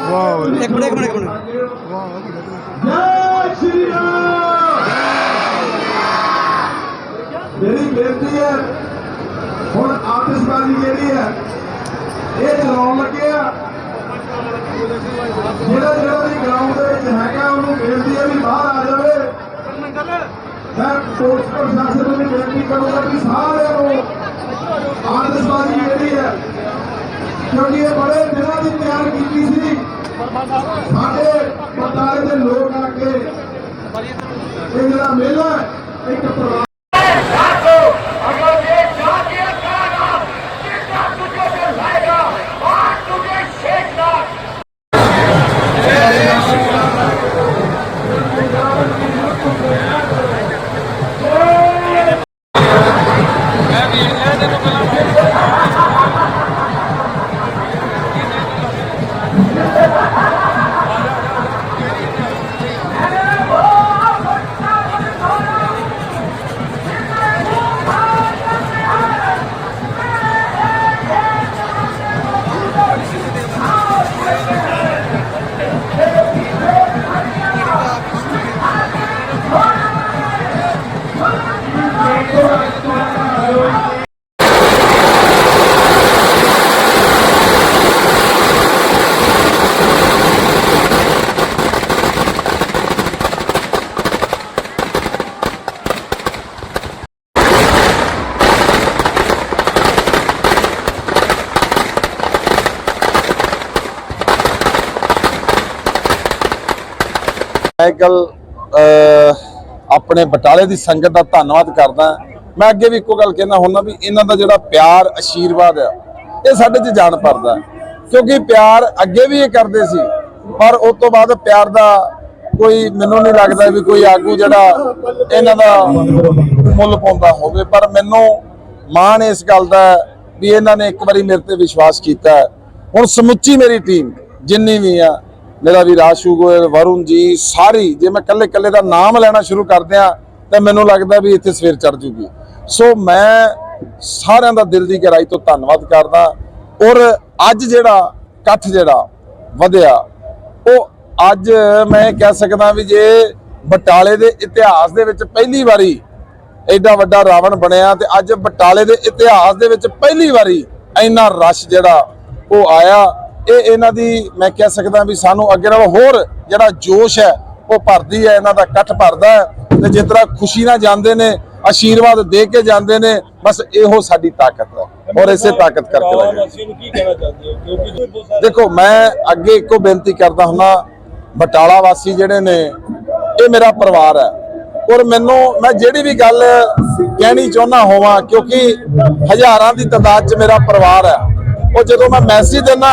ਵਾਹ ਇੱਕ ਮਿੰਟ ਇੱਕ ਮਿੰਟ ਇੱਕ ਮਿੰਟ। ਜੈ ਸ਼੍ਰੀ ਰਾਮ ਮੇਰੀ ਬੇਨਤੀ ਹੈ, ਹੁਣ ਆਤਿਸ਼ਬਾਜ਼ੀ ਜਿਹੜੀ ਹੈ, ਇਹ ਚਲਾਉਣ ਲੱਗੇ ਆ। ਜਿਹੜਾ ਜਿਹੜਾ ਵੀ ਗਰਾਊਂਡ ਦੇ ਵਿੱਚ ਹੈਗਾ ਉਹਨੂੰ ਬੇਨਤੀ ਹੈ ਵੀ ਬਾਹਰ ਆ ਜਾਵੇ ਮੈਂ ਪ੍ਰਸ਼ਾਸਨ ਨੂੰ ਬੇਨਤੀ ਕਰੂੰਗਾ ਕਿ ਸਾਰਿਆਂ ਨੂੰ ਆਤਿਸ਼ਬਾਜ਼ੀ ਜਿਹੜੀ ਹੈ। ਕਿਉਂਕਿ ਇਹ ਬੜੇ ਦਿਨਾਂ ਦੀ ਤਿਆਰ ਕੀਤੀ ਸੀ। ਸਾਡੇ ਪਟਾਲੇ ਦੇ ਲੋਕ ਆ ਕੇ ਇਹ ਜਿਹੜਾ ਮੇਲਾ ਇੱਕ ਪਰਿਵਾਰ ਮੈਂ ਇੱਕ ਗੱਲ ਆਪਣੇ ਬਟਾਲੇ ਦੀ ਸੰਗਤ ਦਾ ਧੰਨਵਾਦ ਕਰਦਾ ਮੈਂ ਅੱਗੇ ਵੀ ਇੱਕੋ ਗੱਲ ਕਹਿਣਾ ਹੁੰਦਾ ਵੀ ਇਹਨਾਂ ਦਾ ਜਿਹੜਾ ਪਿਆਰ ਆਸ਼ੀਰਵਾਦ ਆ, ਇਹ ਸਾਡੇ 'ਚ ਜਾਣ ਪਰਦਾ ਕਿਉਂਕਿ ਪਿਆਰ ਅੱਗੇ ਵੀ ਇਹ ਕਰਦੇ ਸੀ, ਪਰ ਉਸ ਤੋਂ ਬਾਅਦ ਪਿਆਰ ਦਾ ਕੋਈ ਮੈਨੂੰ ਨਹੀਂ ਲੱਗਦਾ ਵੀ ਕੋਈ ਆਗੂ ਜਿਹੜਾ ਇਹਨਾਂ ਦਾ ਮੁੱਲ ਪਾਉਂਦਾ ਹੋਵੇ। ਪਰ ਮੈਨੂੰ ਮਾਣ ਇਸ ਗੱਲ ਦਾ ਵੀ ਇਹਨਾਂ ਨੇ ਇੱਕ ਵਾਰੀ ਮੇਰੇ ਤੇ ਵਿਸ਼ਵਾਸ ਕੀਤਾ ਹੁਣ ਸਮੁੱਚੀ ਮੇਰੀ ਟੀਮ ਜਿੰਨੀ ਵੀ ਆ ਮੇਰਾ ਵੀ ਰਾਸ਼ੂ ਗੋਇਲ, ਵਰੁਣ ਜੀ, ਸਾਰੀ, ਜੇ ਮੈਂ ਕੱਲੇ ਕੱਲੇ ਦਾ ਨਾਮ ਲੈਣਾ ਸ਼ੁਰੂ ਕਰ ਦਿਆਂ ਤਾਂ ਮੈਨੂੰ ਲੱਗਦਾ ਵੀ ਇੱਥੇ ਸਵੇਰ ਚੜ ਜੂਗੀ। ਸੋ ਮੈਂ ਸਾਰਿਆਂ ਦਾ ਦਿਲ ਦੀ ਗਹਿਰਾਈ ਤੋਂ ਧੰਨਵਾਦ ਕਰਦਾ। ਔਰ ਅੱਜ ਜਿਹੜਾ ਇਕੱਠ ਜਿਹੜਾ ਵਧਿਆ, ਉਹ ਅੱਜ ਮੈਂ ਕਹਿ ਸਕਦਾ ਵੀ ਜੇ ਬਟਾਲੇ ਦੇ ਇਤਿਹਾਸ ਦੇ ਵਿੱਚ ਪਹਿਲੀ ਵਾਰੀ ਐਡਾ ਵੱਡਾ ਰਾਵਣ ਬਣਿਆ, ਤੇ ਅੱਜ ਬਟਾਲੇ ਦੇ ਇਤਿਹਾਸ ਦੇ ਵਿੱਚ ਪਹਿਲੀ ਵਾਰੀ ਇੰਨਾ ਰਸ਼ ਜਿਹੜਾ ਉਹ ਆਇਆ। ਇਹ ਇਹਨਾਂ ਦੀ ਮੈਂ ਕਹਿ ਸਕਦਾ ਵੀ ਸਾਨੂੰ ਅੱਗੇ ਨਾਲੋਂ ਹੋਰ ਜਿਹੜਾ ਜੋਸ਼ ਹੈ ਉਹ ਭਰਦੀ ਹੈ ਇਹਨਾਂ ਦਾ ਇਕੱਠ ਭਰਦਾ ਹੈ ਤੇ ਜਿਸ ਤਰ੍ਹਾਂ ਖੁਸ਼ੀ ਨਾਲ ਜਾਂਦੇ ਨੇ ਆਸ਼ੀਰਵਾਦ ਦੇ ਕੇ ਜਾਂਦੇ ਨੇ ਬਸ ਇਹੋ ਸਾਡੀ ਤਾਕਤ ਹੈ ਔਰ ਇਸੇ ਤਾਕਤ ਕਰਕੇ ਲਾਂਗੇ ਦੇਖੋ ਮੈਂ ਅੱਗੇ ਇੱਕੋ ਬੇਨਤੀ ਕਰਦਾ ਹੁੰਦਾ ਬਟਾਲਾ ਵਾਸੀ ਜਿਹੜੇ ਨੇ ਇਹ ਮੇਰਾ ਪਰਿਵਾਰ ਹੈ ਔਰ ਮੈਨੂੰ ਮੈਂ ਜਿਹੜੀ ਵੀ ਗੱਲ ਕਹਿਣੀ ਚਾਹੁੰਦਾ ਹੋਵਾਂ ਕਿਉਂਕਿ ਹਜ਼ਾਰਾਂ ਦੀ ਤਾਦਾਦ 'ਚ ਮੇਰਾ ਪਰਿਵਾਰ ਹੈ। ਉਹ ਜਦੋਂ ਮੈਂ ਮੈਸੇਜ ਦਿੰਦਾ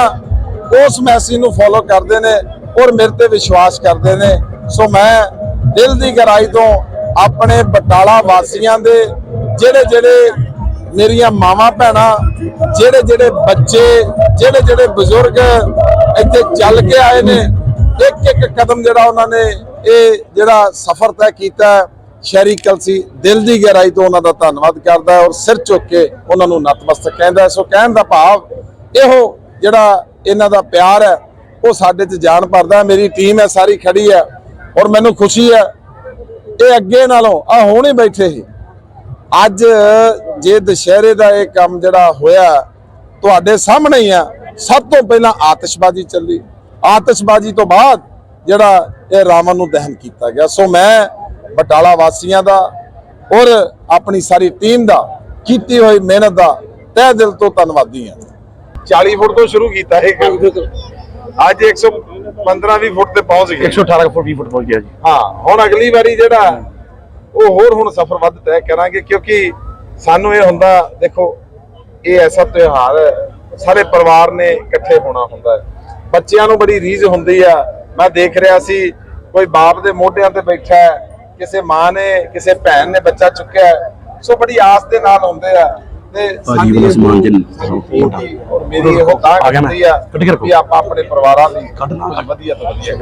ਉਸ ਮੈਸੇਜ ਨੂੰ ਫੋਲੋ ਕਰਦੇ ਨੇ ਔਰ ਮੇਰੇ ਤੇ ਵਿਸ਼ਵਾਸ ਕਰਦੇ ਨੇ। ਸੋ ਮੈਂ ਦਿਲ ਦੀ ਗਹਿਰਾਈ ਤੋਂ ਆਪਣੇ ਬਟਾਲਾ ਵਾਸੀਆਂ ਦੇ ਜਿਹੜੇ ਜਿਹੜੇ ਮੇਰੀਆਂ ਮਾਵਾਂ ਭੈਣਾਂ ਜਿਹੜੇ ਜਿਹੜੇ ਬੱਚੇ ਜਿਹੜੇ ਜਿਹੜੇ ਬਜ਼ੁਰਗ ਇੱਥੇ ਚੱਲ ਕੇ ਆਏ ਨੇ ਇੱਕ ਇੱਕ ਕਦਮ ਜਿਹੜਾ ਉਹਨਾਂ ਨੇ ਇਹ ਜਿਹੜਾ ਸਫ਼ਰ ਤੈਅ ਕੀਤਾ ਸ਼ਹਿਰੀ ਕਲਸੀ, ਦਿਲ ਦੀ ਗਹਿਰਾਈ ਤੋਂ ਉਹਨਾਂ ਦਾ ਧੰਨਵਾਦ ਕਰਦਾ ਔਰ ਸਿਰ ਚੁੱਕ ਕੇ ਉਹਨਾਂ ਨੂੰ ਨਤਮਸਤਕ ਕਹਿੰਦਾ ਸੋ ਕਹਿਣ ਦਾ ਭਾਵ ਇਹੋ ਜਿਹੜਾ ਇਹਨਾਂ ਦਾ ਪਿਆਰ ਹੈ, ਉਹ ਸਾਡੇ 'ਚ ਜਾਣ ਭਰਦਾ ਮੇਰੀ ਟੀਮ ਹੈ, ਸਾਰੀ ਖੜੀ ਹੈ। ਔਰ ਮੈਨੂੰ ਖੁਸ਼ੀ ਹੈ, ਇਹ ਅੱਗੇ ਨਾਲੋਂ ਆ ਹੀ ਬੈਠੇ ਸੀ। ਅੱਜ ਜੇ ਦੁਸ਼ਹਿਰੇ ਦਾ ਇਹ ਕੰਮ ਜਿਹੜਾ ਹੋਇਆ, ਤੁਹਾਡੇ ਸਾਹਮਣੇ ਹੀ ਆ। ਸਭ ਤੋਂ ਪਹਿਲਾਂ ਆਤਿਸ਼ਬਾਜ਼ੀ ਚੱਲੀ। ਆਤਿਸ਼ਬਾਜ਼ੀ ਤੋਂ ਬਾਅਦ ਜਿਹੜਾ ਇਹ ਰਾਵਣ ਨੂੰ ਦਹਨ ਕੀਤਾ ਗਿਆ। ਸੋ ਮੈਂ ਬਟਾਲਾ ਵਾਸੀਆਂ ਦਾ ਔਰ ਆਪਣੀ ਸਾਰੀ ਟੀਮ ਦਾ ਕੀਤੀ ਹੋਈ ਮਿਹਨਤ ਦਾ ਤਹਿ ਦਿਲ ਤੋਂ ਧੰਨਵਾਦੀ ਹਾਂ। 40 ਫੁੱਟ ਤੋਂ ਸ਼ੁਰੂ ਕੀਤਾ ਇਹ ਕੰਮ। ਅੱਜ 115 20 ਫੁੱਟ ਤੇ ਪਹੁੰਚ ਗਏ। 118 ਫੁੱਟ 20 ਫੁੱਟ ਪਹੁੰਚ ਗਿਆ ਜੀ। ਹਾਂ ਹੁਣ ਅਗਲੀ ਵਾਰੀ ਜਿਹੜਾ ਉਹ ਹੋਰ ਹੁਣ ਸਫ਼ਰ ਵੱਧ ਤੈਅ ਕਰਾਂਗੇ ਕਿਉਂਕਿ ਸਾਨੂੰ ਇਹ ਹੁੰਦਾ ਦੇਖੋ ਇਹ ਐਸਾ ਤਿਉਹਾਰ ਹੈ ਸਾਰੇ ਪਰਿਵਾਰ ਨੇ ਇਕੱਠੇ ਹੋਣਾ ਹੁੰਦਾ ਹੈ। ਬੱਚਿਆਂ ਨੂੰ ਬੜੀ ਰੀਝ ਹੁੰਦੀ ਆ। ਮੈਂ ਦੇਖ ਰਿਹਾ ਸੀ ਕੋਈ ਬਾਪ ਦੇ ਮੋਢਿਆਂ ਤੇ ਬੈਠਾ ਹੈ ਕਿਸੇ ਮਾਂ ਨੇ ਕਿਸੇ ਭੈਣ ਨੇ ਬੱਚਾ ਚੁੱਕਿਆ। ਸੋ ਬੜੀ ਆਸ ਦੇ ਨਾਲ ਹੁੰਦੇ ਆ। ਵਾਲਾ ਸਮਾਨ ਮੇਰੀ ਇਹੋ ਆ। ਵੀ ਆਪਾਂ ਆਪਣੇ ਪਰਿਵਾਰਾਂ ਲਈ ਵਧੀਆ ਤੋਂ ਵਧੀਆ